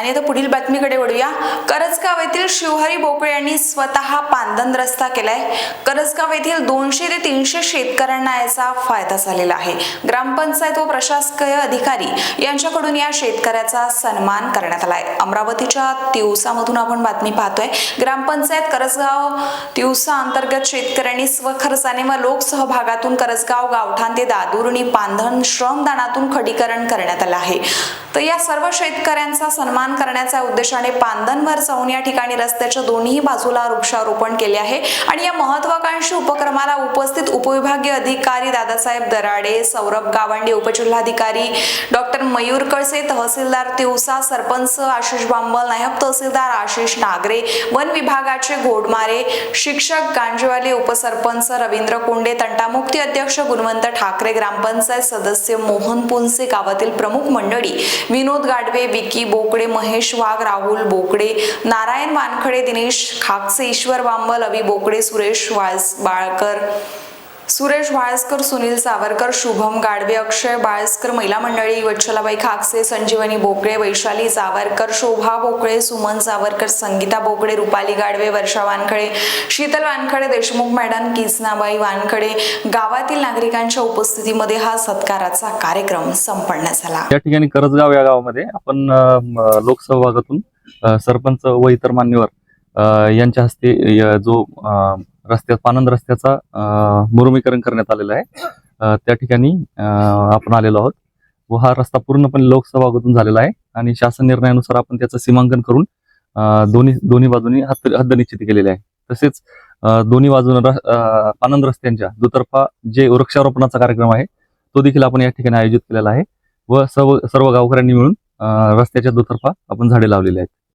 आणि आता पुढील बातमीकडे वळूया. करजगाव येथील शिवहरी बोकळे यांनी स्वतः पांदन रस्ता केलाय. करजगाव येथील दोनशे ते तीनशे शेतकऱ्यांना याचा फायदा झालेला आहे. ग्रामपंचायत व प्रशासकीय अधिकारी यांच्याकडून या शेतकऱ्याचा सन्मान करण्यात आलाय. अमरावतीच्या तिवसामधून आपण बातमी पाहतोय. ग्रामपंचायत करजगाव तिवसा अंतर्गत शेतकऱ्यांनी स्वखर्चाने व लोकसहभागातून करजगाव गावठाण ते दादुर्णी पांधन श्रमदानातून खडीकरण करण्यात आलं आहे. तर या सर्व शेतकऱ्यांचा सन्मान करण्याच्या उद्देशाने पांदनवर जाऊन या ठिकाणी रस्त्याच्या दोन्ही बाजूला वृक्षारोपण केले आहे. आणि या महत्वाकांक्षी उपक्रमाला उपस्थित उपविभागीय अधिकारी दादासाहेब दराडे सौरभ गावंडे उपजिल्हाधिकारी डॉक्टर मयूर कळसे तहसीलदार तिवसा सरपंच आशिष बांबल नायब तहसीलदार आशिष नागरे वन विभागाचे घोडमारे शिक्षक गांजेवाले उपसरपंच रवींद्र कुंडे तंटामुक्ती अध्यक्ष गुणवंत ठाकरे ग्रामपंचायत सदस्य मोहन पुनसे गावातील प्रमुख मंडळी विनोद गाडवे विकी बोकडे महेश वाघ राहुल बोकडे नारायण वानखडे दिनेश खाकसे ईश्वर बांबल अवि बोकडे सुरेश वाळस बाळकर. सुरेश वाळसकर सुनील सावरकर शुभम गाडवे अक्षय बाळसकर महिला मंडळी वच्छलाबाई खाकसे संजीवनी बोकडे वैशाली सावरकर शोभा बोकळे सुमन सावरकर संगीता बोकडे रुपाली गाडवे वर्षा वानखडे शीतल वानखडे देशमुख मॅडम किसनाबाई वानखडे गावातील नागरिकांच्या उपस्थितीमध्ये हा सत्काराचा कार्यक्रम संपन्न झाला. या ठिकाणी करजगाव या गावामध्ये आपण लोकसहभागातून सरपंच व इतर मान्यवर यांच्या हस्ते जो रस्त्या रस्त्यात पानंद रस्त्याचा अ, करण्यात आलेला आहे. त्या ठिकाणी अ, आपण आलेलो आहोत. व हा रस्ता पूर्णपणे लोकसहभागातून झालेला आहे आणि शासन निर्णयानुसार आपण त्याचं सीमांकन करून दोन्ही दोन्ही बाजूनी हद्द हद्द निश्चित केलेली आहे. तसेच दोन्ही बाजून पानंद रस्त्यांच्या दुतर्फा जे वृक्षारोपणाचा कार्यक्रम आहे तो देखील आपण या ठिकाणी आयोजित केलेला आहे. व सर्व सर्व गावकऱ्यांनी मिळून अ, रस्त्याच्या दुतर्फा आपण झाडे लावलेली आहेत.